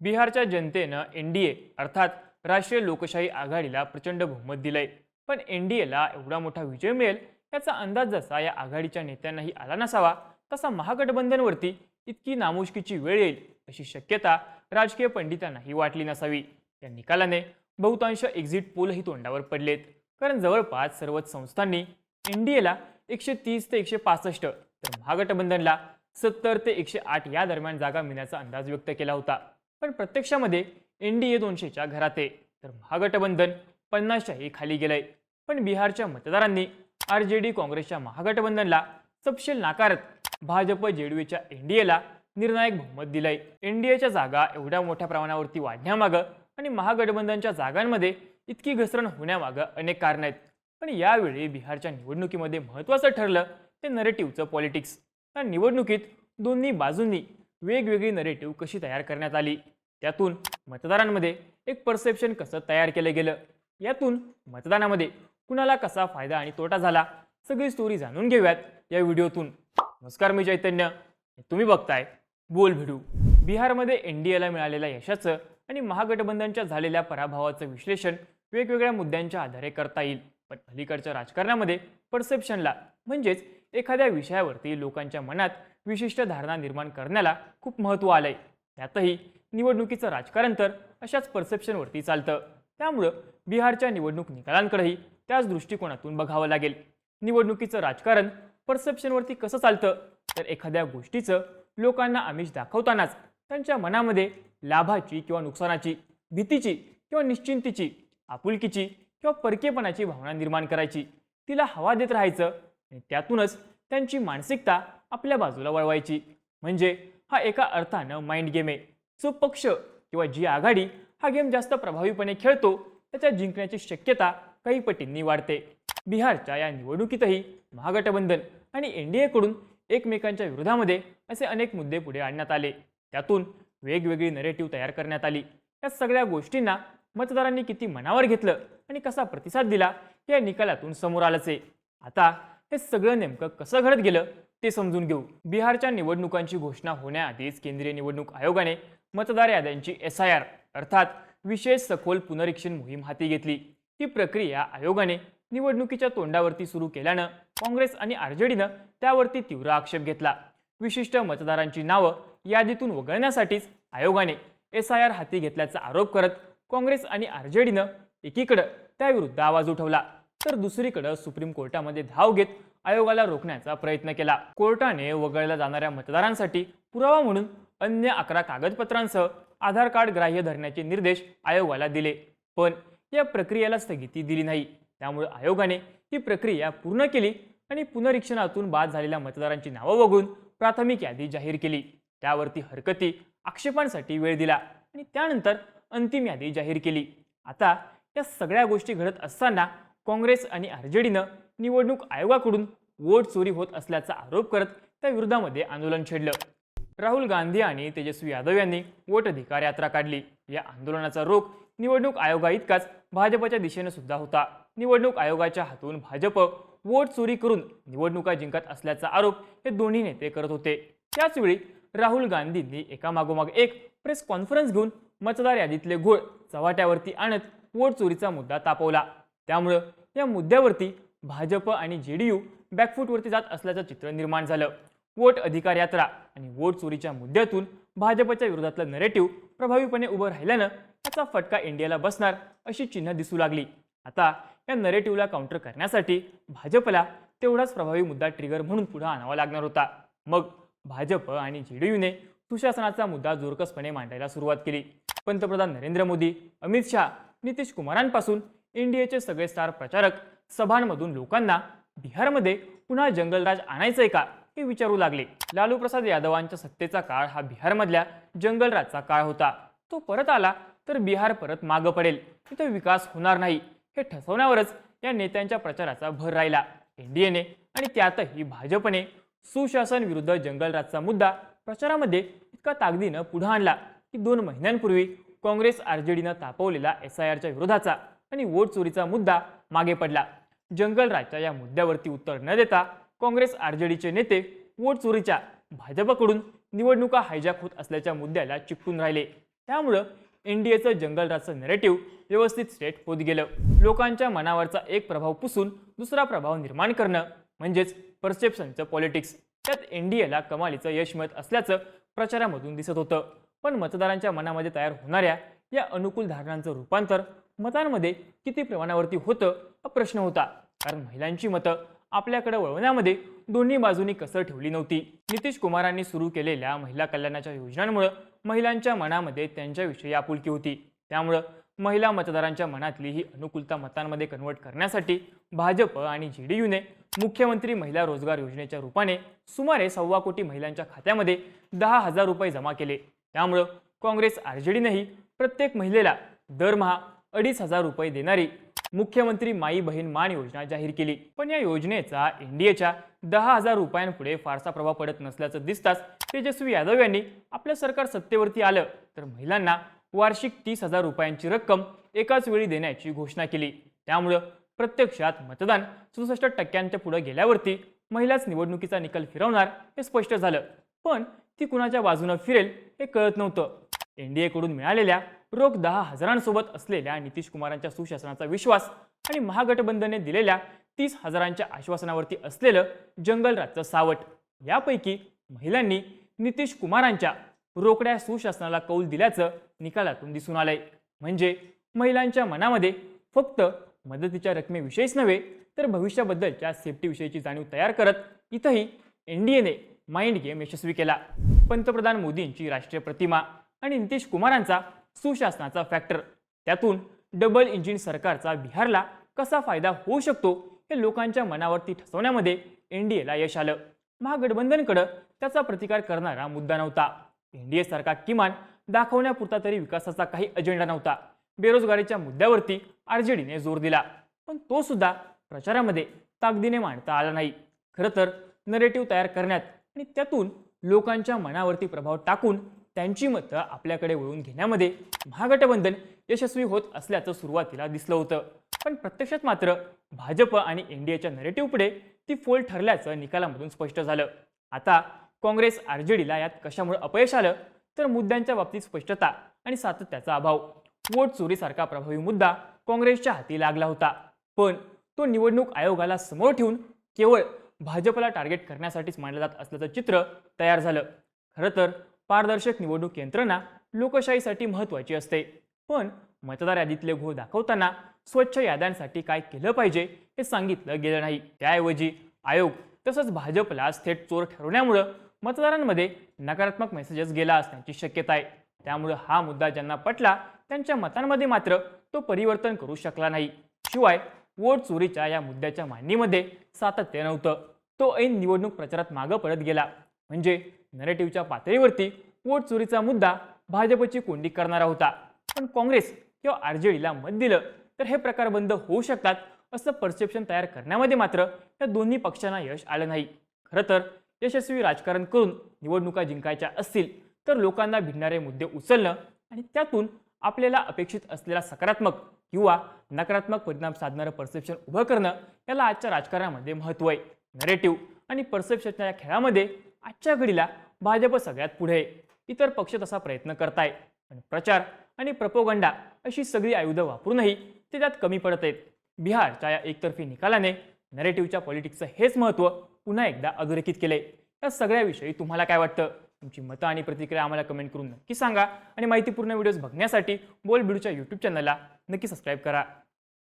बिहारच्या जनतेनं N D A अर्थात राष्ट्रीय लोकशाही आघाडीला प्रचंड बहुमत दिलंय. पण एन डी एला एवढा मोठा विजय मिळेल याचा अंदाज जसा या आघाडीच्या नेत्यांनाही आला नसावा तसा महागठबंधनवरती इतकी नामुष्कीची वेळ येईल अशी शक्यता राजकीय पंडितांनाही वाटली नसावी. या निकालाने बहुतांश एक्झिट पोलही तोंडावर पडलेत. कारण जवळपास सर्वच संस्थांनी एन डी एला एकशे तीस ते एकशे पासष्ट तर महागठबंधनला सत्तर ते एकशे आठ या दरम्यान जागा मिळण्याचा अंदाज व्यक्त केला होता. पण प्रत्यक्षामध्ये एन डी ए दोनशेच्या घरात आहे. तर महागठबंधन पन्नासच्याही खाली गेलंय. पण बिहारच्या मतदारांनी आर जे डी काँग्रेसच्या महागठबंधनला तपशील नाकारत भाजप जेडीयूच्या एन डी एला निर्णायक बहुमत दिलंय. एन डी एच्या जागा एवढ्या मोठ्या प्रमाणावरती वाढण्यामागं आणि महागठबंधनच्या जागांमध्ये इतकी घसरण होण्यामागं अनेक कारणं आहेत. पण यावेळी बिहारच्या निवडणुकीमध्ये महत्त्वाचं ठरलं ते नरेटिव्हचं पॉलिटिक्स या निवडणुकीत दोन्ही बाजूंनी वेगवेगळी नरेटिव्ह कशी तयार करण्यात आली? त्यातून मतदारांमध्ये एक परसेप्शन कसं तयार केलं गेलं? यातून मतदानामध्ये कुणाला कसा फायदा आणि तोटा झाला? सगळी स्टोरी जाणून घेऊयात या व्हिडिओतून. नमस्कार मी चैतन्य. तुम्ही बघताय बोल भिडू. बिहारमध्ये एन डी एला मिळालेल्या यशाचं आणि महागठबंधनच्या झालेल्या पराभवाचं विश्लेषण वेगवेगळ्या मुद्द्यांच्या आधारे करता येईल. पण अलीकडच्या राजकारणामध्ये परसेप्शनला म्हणजेच एखाद्या विषयावरती लोकांच्या मनात विशिष्ट धारणा निर्माण करण्याला खूप महत्त्व आलंय. त्यातही निवडणुकीचं राजकारण तर अशाच परसेप्शनवरती चालतं. त्यामुळं बिहारच्या निवडणूक निकालांकडेही त्याच दृष्टिकोनातून बघावं लागेल. निवडणुकीचं राजकारण परसेप्शनवरती कसं चालतं? तर एखाद्या गोष्टीचं लोकांना आमिष दाखवतानाच त्यांच्या मनामध्ये लाभाची किंवा नुकसानाची भीतीची किंवा निश्चिंतीची आपुलकीची किंवा परकेपणाची भावना निर्माण करायची. तिला हवा देत राहायचं त्यातूनच त्यांची मानसिकता आपल्या बाजूला वळवायची. म्हणजे हा एका अर्थानं माइंड गेम आहे. जो पक्ष किंवा जी आघाडी हा गेम जास्त प्रभावीपणे खेळतो त्याच्या जिंकण्याची शक्यता काही पटींनी वाढते. बिहारच्या या निवडणुकीतही महागठबंधन आणि एन डी एकडून एकमेकांच्या विरोधामध्ये असे अनेक मुद्दे पुढे आणण्यात आले. त्यातून वेगवेगळी नरेटिव्ह तयार करण्यात आली. या सगळ्या गोष्टींना मतदारांनी किती मनावर घेतलं आणि कसा प्रतिसाद दिला हे या निकालातून समोर आलंच आहे. आता हे सगळं नेमकं कसं घडत गेलं ते समजून घेऊ. बिहारच्या निवडणुकांची घोषणा होण्याआधीच केंद्रीय निवडणूक आयोगाने मतदार याद्यांची एस आय आर अर्थात विशेष सखोल पुनरीक्षण मोहीम हाती घेतली. ही प्रक्रिया आयोगाने निवडणुकीच्या तोंडावरती सुरू केल्यानं काँग्रेस आणि आरजेडीनं त्यावरती तीव्र आक्षेप घेतला. विशिष्ट मतदारांची नावं यादीतून वगळण्यासाठीच आयोगाने एस आय आर हाती घेतल्याचा आरोप करत काँग्रेस आणि आरजेडीनं एकीकडं त्याविरुद्ध आवाज उठवला. तर दुसरीकडं सुप्रीम कोर्टामध्ये धाव घेत आयोगाला रोखण्याचा प्रयत्न केला. कोर्टाने वगळल्या जाणाऱ्या मतदारांसाठी पुरावा म्हणून अन्य अकरा कागदपत्रांसह आधार कार्ड ग्राह्य धरण्याचे निर्देश आयोगाला दिले. पण या प्रक्रियेला स्थगिती दिली नाही. त्यामुळे आयोगाने ही प्रक्रिया पूर्ण केली आणि पुनरीक्षणातून बाद झालेल्या मतदारांची नावं वगळून प्राथमिक यादी जाहीर केली. त्यावरती हरकती आक्षेपांसाठी वेळ दिला आणि त्यानंतर अंतिम यादी जाहीर केली. आता या सगळ्या गोष्टी घडत असताना काँग्रेस आणि आर जेडीनं निवडणूक आयोगाकडून वोट चोरी होत असल्याचा आरोप करत त्या विरोधामध्ये आंदोलन छेडलं. राहुल गांधी आणि तेजस्वी यादव यांनी वोट अधिकार यात्रा काढली. या आंदोलनाचा रोख निवडणूक आयोगाइतकाच भाजपच्या दिशेनं सुद्धा होता. निवडणूक आयोगाच्या हातून भाजप वोट चोरी करून निवडणुका जिंकत असल्याचा आरोप हे दोन्ही नेते करत होते. त्याचवेळी राहुल गांधींनी एकामागोमाग एक प्रेस कॉन्फरन्स घेऊन मतदार यादीतले घोळ चव्हाट्यावरती आणत वोट चोरीचा मुद्दा तापवला. त्यामुळं या मुद्द्यावरती भाजप आणि जेडीयू बॅकफूटवरती जात असल्याचं चित्र निर्माण झालं. वोट अधिकार यात्रा आणि वोट चोरीच्या मुद्द्यातून भाजपच्या विरोधातलं नरेटिव्ह प्रभावीपणे उभं राहिल्यानं त्याचा फटका इंडियाला बसणार अशी चिन्ह दिसू लागली. आता या नरेटिव्हला काउंटर करण्यासाठी भाजपला तेवढाच प्रभावी मुद्दा ट्रिगर म्हणून पुढे आणावा लागणार होता. मग भाजप आणि जेडीयूने सुशासनाचा मुद्दा जोरकसपणे मांडायला सुरुवात केली. पंतप्रधान नरेंद्र मोदी अमित शहा नितीश कुमारांपासून एनडीएचे सगळे स्टार प्रचारक सभांमधून लोकांना बिहारमध्ये पुन्हा जंगलराज आणायचंय का हे विचारू लागले. लालू प्रसाद यादवांच्या सत्तेचा काळ हा बिहारमधल्या जंगलराजचा काळ होता. तो परत आला तर बिहार परत मागं पडेल. तिथं विकास होणार नाही. हे ठसवण्यावरच या नेत्यांच्या प्रचाराचा भर राहिला. एनडीएने आणि त्यातही भाजपने सुशासन विरुद्ध जंगलराजचा मुद्दा प्रचारामध्ये इतका ताकदीनं पुढे आणला की दोन महिन्यांपूर्वी काँग्रेस आरजेडीनं तापवलेला एस आय आरच्या विरोधाचा आणि वोट चोरीचा मुद्दा मागे पडला. जंगलराजच्या या मुद्द्यावरती उत्तर न देता काँग्रेस आरजेडीचे नेते वोट चोरीच्या भाजपकडून निवडणुका हायजॅक होत असल्याच्या मुद्द्याला चिकटून राहिले. त्यामुळं एनडीएचं जंगलराजचं नेरेटिव्ह व्यवस्थित सेट होत गेलं. लोकांच्या मनावरचा एक प्रभाव पुसून दुसरा प्रभाव निर्माण करणं म्हणजेच परसेप्शनचं पॉलिटिक्स त्यात एनडीएला कमालीचं यश मिळत असल्याचं प्रचारामधून दिसत होतं. पण मतदारांच्या मनामध्ये तयार होणाऱ्या या अनुकूल धारणांचं रूपांतर मतांमध्ये किती प्रमाणावरती होतं हा प्रश्न होता. कारण महिलांची मतं आपल्याकडे वळवण्यामध्ये दोन्ही बाजूंनी कसर ठेवली नव्हती. नितीश कुमारांनी सुरू केलेल्या महिला कल्याणाच्या योजनांमुळे महिलांच्या मनामध्ये त्यांच्याविषयी आपुलकी होती. त्यामुळं महिला मतदारांच्या मनातली ही अनुकूलता मतांमध्ये कन्वर्ट करण्यासाठी भाजप आणि जे डी यूने मुख्यमंत्री महिला रोजगार योजनेच्या रूपाने सुमारे सव्वा कोटी महिलांच्या खात्यामध्ये दहा हजार रुपये जमा केले. त्यामुळं काँग्रेस आर जे डीनेही प्रत्येक महिलेला दरमहा अडीच हजार रुपये देणारी मुख्यमंत्री माई बहीण मान योजना जाहीर केली. पण या योजनेचा एनडीएच्या दहा हजार रुपयांपुढे फारसा प्रभाव पडत नसल्याचं दिसताच तेजस्वी यादव यांनी आपलं सरकार सत्तेवरती आलं तर महिलांना वार्षिक तीस हजार रुपयांची रक्कम एकाच वेळी देण्याची घोषणा केली. त्यामुळं प्रत्यक्षात मतदान सदुसष्ट टक्क्यांच्या पुढे गेल्यावरती महिलाच निवडणुकीचा निकाल फिरवणार हे स्पष्ट झालं. पण ती कुणाच्या बाजूनं फिरेल हे कळत नव्हतं. एनडीएकडून मिळालेल्या रोख दहा हजारांसोबत असलेल्या नितीश कुमारांच्या सुशासनाचा विश्वास आणि महागठबंधनने दिलेल्या तीस हजारांच्या आश्वासनावरती असलेलं जंगलराजचं सावट यापैकी महिलांनी नितीश कुमारांच्या रोकड्या सुशासनाला कौल दिल्याचं निकालातून दिसून आलंय. म्हणजे महिलांच्या मनामध्ये फक्त मदतीच्या रकमेविषयीच नव्हे तर भविष्याबद्दलच्या सेफ्टीविषयीची जाणीव तयार करत इथंही एनडीएने माइंड गेम यशस्वी केला. पंतप्रधान मोदींची राष्ट्रीय प्रतिमा आणि नितीश कुमारांचा सुशासनाचा फॅक्टर त्यातून डबल इंजिन सरकारचा बिहारला कसा फायदा होऊ शकतो हे लोकांच्या मनावरती ठसवण्यामध्ये एनडीएला यश आलं. महागठबंधनकडं त्याचा प्रतिकार करणारा मुद्दा नव्हता. एनडीए सरकार किमान दाखवण्यापुरता तरी विकासाचा काही अजेंडा नव्हता. बेरोजगारीच्या मुद्द्यावरती आरजेडीने जोर दिला. पण तो सुद्धा प्रचारामध्ये ताकदीने मांडता आला नाही. खरं तर नरेटिव्ह तयार करण्यात आणि त्यातून लोकांच्या मनावरती प्रभाव टाकून त्यांची मतं आपल्याकडे वळून घेण्यामध्ये महागठबंधन यशस्वी होत असल्याचं सुरुवातीला दिसलं होतं. पण प्रत्यक्षात मात्र भाजप आणि एनडीएच्या नरेटिव्ह पुढे ती फोल ठरल्याचं निकालामधून स्पष्ट झालं. आता काँग्रेस आरजेडीला यात कशामुळे अपयश आलं? तर मुद्द्यांच्या बाबतीत स्पष्टता आणि सातत्याचा अभाव. वोट चोरीसारखा प्रभावी मुद्दा काँग्रेसच्या हाती लागला होता. पण तो निवडणूक आयोगाला समोर ठेवून केवळ भाजपला टार्गेट करण्यासाठीच मांडलं जात असल्याचं चित्र तयार झालं. खरं तर पारदर्शक निवडणूक यंत्रणा लोकशाहीसाठी महत्त्वाची असते. पण मतदार यादीतले घोळ दाखवताना स्वच्छ याद्यांसाठी काय केलं पाहिजे हे सांगितलं गेलं नाही. त्याऐवजी आयोग तसंच भाजपला थेट चोर ठरवण्यामुळं मतदारांमध्ये नकारात्मक मेसेजेस गेला असण्याची शक्यता आहे. त्यामुळं हा मुद्दा ज्यांना पटला त्यांच्या मतांमध्ये मात्र तो परिवर्तन करू शकला नाही. शिवाय वोट चोरीच्या या मुद्द्याच्या मांडणीमध्ये सातत्य नव्हतं. तो ऐन निवडणूक प्रचारात मागं पडत गेला. म्हणजे नरेटिव्हच्या पातळीवरती वोट चोरीचा मुद्दा भाजपची कोंडी करणारा होता. पण काँग्रेस किंवा आरजेडीला मत दिलं तर हे प्रकार बंद होऊ शकतात असं परसेप्शन तयार करण्यामध्ये मात्र या दोन्ही पक्षांना यश आलं नाही. खरं तर यशस्वी राजकारण करून निवडणुका जिंकायच्या असतील तर लोकांना भिडणारे मुद्दे उचलणं आणि त्यातून आपल्याला अपेक्षित असलेला सकारात्मक किंवा नकारात्मक परिणाम साधणारं परसेप्शन उभं करणं याला आजच्या राजकारणामध्ये महत्त्व आहे. नरेटिव्ह आणि परसेप्शनच्या या खेळामध्ये आजच्या घडीला भाजप सगळ्यात पुढे. इतर पक्ष तसा प्रयत्न करताय. पण प्रचार आणि प्रपोगंडा अशी सगळी आयुधं वापरूनही ते त्यात कमी पडत आहेत. बिहारच्या या एकतर्फी निकालाने नरेटिव्हच्या पॉलिटिक्सचं हेच महत्त्व पुन्हा एकदा अधोरेखित केले या सगळ्याविषयी तुम्हाला काय वाटतं? तुमची मतं आणि प्रतिक्रिया आम्हाला कमेंट करून नक्की सांगा. आणि माहितीपूर्ण व्हिडिओज बघण्यासाठी बोल बिडूच्या यूट्यूब चॅनलला नक्की सबस्क्राईब करा.